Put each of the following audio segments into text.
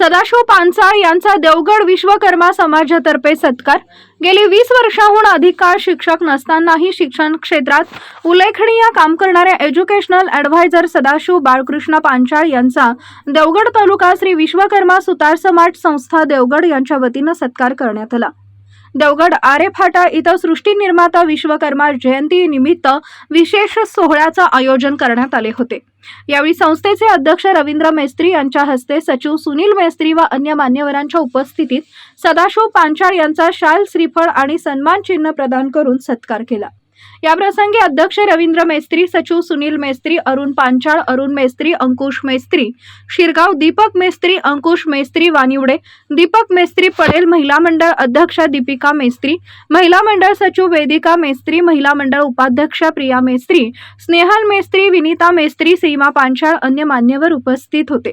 सदाशिव पानसाळ यांचा देवगड विश्वकर्मा समाजातर्फे सत्कार. गेली वीस वर्षाहून अधिक काळ शिक्षक नसतानाही शिक्षण क्षेत्रात उल्लेखनीय काम करणाऱ्या एज्युकेशनल ॲडव्हायझर सदाशिव बाळकृष्ण पांचाळ यांचा देवगड तालुका श्री विश्वकर्मा सुतार समाज संस्था देवगड यांच्या वतीनं सत्कार करण्यात आला. देवगड आरे फाटा इथं सृष्टी निर्माता विश्वकर्मा जयंती निमित्त विशेष सोहळ्याचं आयोजन करण्यात आले होते. यावेळी संस्थेचे अध्यक्ष रवींद्र मेस्त्री यांच्या हस्ते सचिव सुनील मेस्त्री व अन्य मान्यवरांच्या उपस्थितीत सदाशिव पांचाळ यांचा शाल श्रीफळ आणि सन्मान चिन्ह प्रदान करून सत्कार केला. याप्रसंगी अध्यक्ष रवींद्र मेस्त्री सचिव सुनील मेस्त्री अरुण पांचाळ अरुण मेस्त्री अंकुश मेस्त्री शिरगाव दीपक मेस्त्री अंकुश मेस्त्री वानिवडे दीपक मेस्त्री पडेल महिला मंडळ अध्यक्षा दीपिका मेस्त्री महिला मंडळ सचिव वेदिका मेस्त्री महिला मंडळ उपाध्यक्ष प्रिया मेस्त्री स्नेहल मेस्त्री विनीता मेस्त्री सीमा पांचाळ अन्य मान्यवर उपस्थित होते.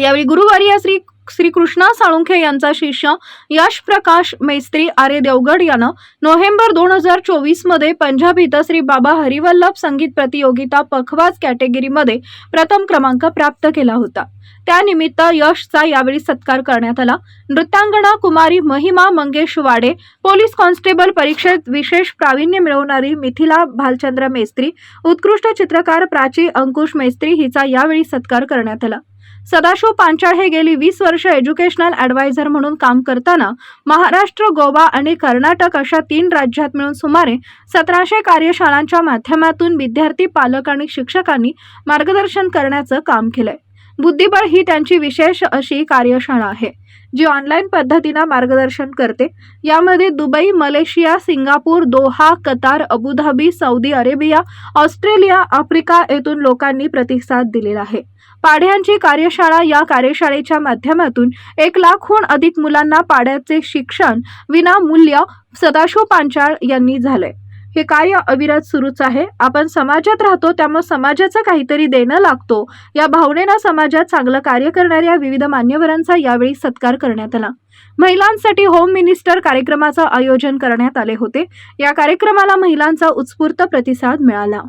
यावेळी गुरुवारी श्री श्री कृष्णा साळुंखे यांचा शिष्य यश प्रकाश मेस्त्री आरे देवगड यानं नोव्हेंबर दोन हजार चोवीसमध्ये पंजाब इथं श्री बाबा हरिवल्लभ संगीत प्रतियोगिता पखवाज कॅटेगरीमध्ये प्रथम क्रमांक प्राप्त केला होता. त्यानिमित्त यशचा यावेळी सत्कार करण्यात आला. नृत्यांगणा कुमारी महिमा मंगेश वाडे पोलीस कॉन्स्टेबल परीक्षेत विशेष प्रावीण्य मिळवणारी मिथिला भालचंद्र मेस्त्री उत्कृष्ट चित्रकार प्राची अंकुश मेस्त्री हिचा यावेळी सत्कार करण्यात आला. सदाशिव पांचाळ हे गेली वीस वर्ष एज्युकेशनल ॲडवायझर म्हणून काम करताना महाराष्ट्र गोवा आणि कर्नाटक अशा तीन राज्यात मिळून सुमारे सतराशे कार्यशाळांच्या माध्यमातून विद्यार्थी पालक आणि शिक्षकांनी मार्गदर्शन करण्याचं काम केलंय. बुद्धिबळ ही त्यांची विशेष अशी कार्यशाळा आहे जी ऑनलाईन पद्धतीनं मार्गदर्शन करते. यामध्ये Dubai Malaysia Singapore Doha Qatar Abu Dhabi Saudi Arabia Australia Africa येथून लोकांनी प्रतिसाद दिलेला आहे. पाढ्यांची कार्यशाळा या कार्यशाळेच्या माध्यमातून एक लाखहून अधिक मुलांना पाड्याचे शिक्षण विनामूल्य सदाशिव पांचाळ यांनी झालंय. हे कार्य अविरत सुरूच आहे. आपण समाजात राहतो त्यामुळे समाजाचं काहीतरी देणं लागतो. या भावनेनं समाजात चांगलं कार्य करणाऱ्या विविध मान्यवरांचा यावेळी सत्कार करण्यात आला. महिलांसाठी होम मिनिस्टर कार्यक्रमाचं आयोजन करण्यात आले होते. या कार्यक्रमाला महिलांचा उत्स्फूर्त प्रतिसाद मिळाला.